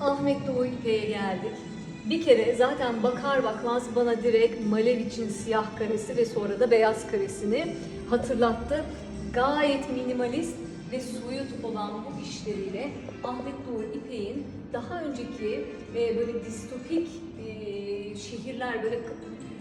Ahmet Doğu İpek'e geldik. Bir kere zaten bakar bakmaz bana direkt Malevic'in siyah karesi ve sonra da beyaz karesini hatırlattı. Gayet minimalist ve soyut olan bu işleriyle Ahmet Doğu İpek'in daha önceki e, böyle distopik e, şehirler böyle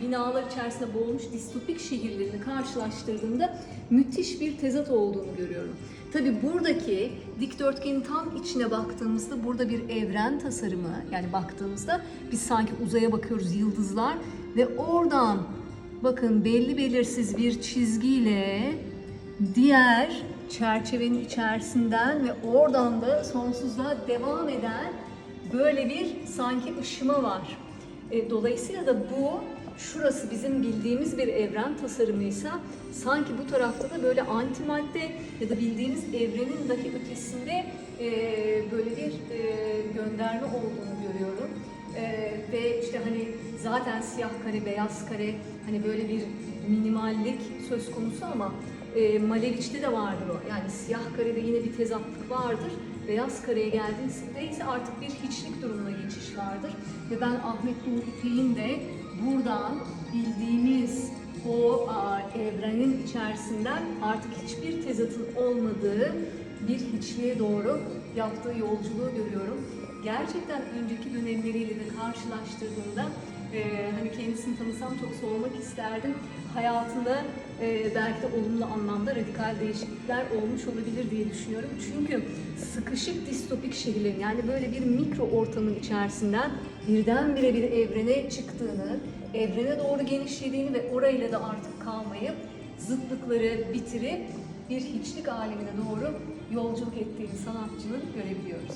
binalar içerisinde boğulmuş distopik şehirlerini karşılaştırdığımda müthiş bir tezat olduğunu görüyorum. Tabi buradaki dikdörtgenin tam içine baktığımızda burada bir evren tasarımı yani baktığımızda biz sanki uzaya bakıyoruz yıldızlar ve oradan bakın belli belirsiz bir çizgiyle diğer çerçevenin içerisinden ve oradan da sonsuzluğa devam eden böyle bir sanki ışıma var. E, dolayısıyla da bu şurası bizim bildiğimiz bir evren tasarımıysa sanki bu tarafta da böyle antimadde ya da bildiğimiz evrenin dahi ötesinde e, böyle bir e, gönderme olduğunu görüyorum. E, ve işte hani zaten siyah kare, beyaz kare hani böyle bir minimallik söz konusu ama e, Malevic'te de vardır o. Yani siyah karede yine bir tezatlık vardır. Beyaz kareye geldiğinde ise artık bir hiçlik durumuna geçiş vardır. Ve ben Ahmet Doğu İpek'in de buradan bildiğimiz o a, evrenin içerisinden artık hiçbir tezatın olmadığı bir hiçliğe doğru yaptığı yolculuğu görüyorum. Gerçekten önceki dönemleriyle de karşılaştırdığımda e, hani kendisini tanısam çok sormak isterdim. Hayatında e, belki de olumlu anlamda radikal değişiklikler olmuş olabilir diye düşünüyorum. Çünkü sıkışık distopik şehirlerin yani böyle bir mikro ortamın içerisinden birdenbire bir evrene çıktığını, evrene doğru genişlediğini ve orayla da artık kalmayıp zıtlıkları bitirip bir hiçlik alemine doğru yolculuk ettiğini sanatçının görebiliyoruz.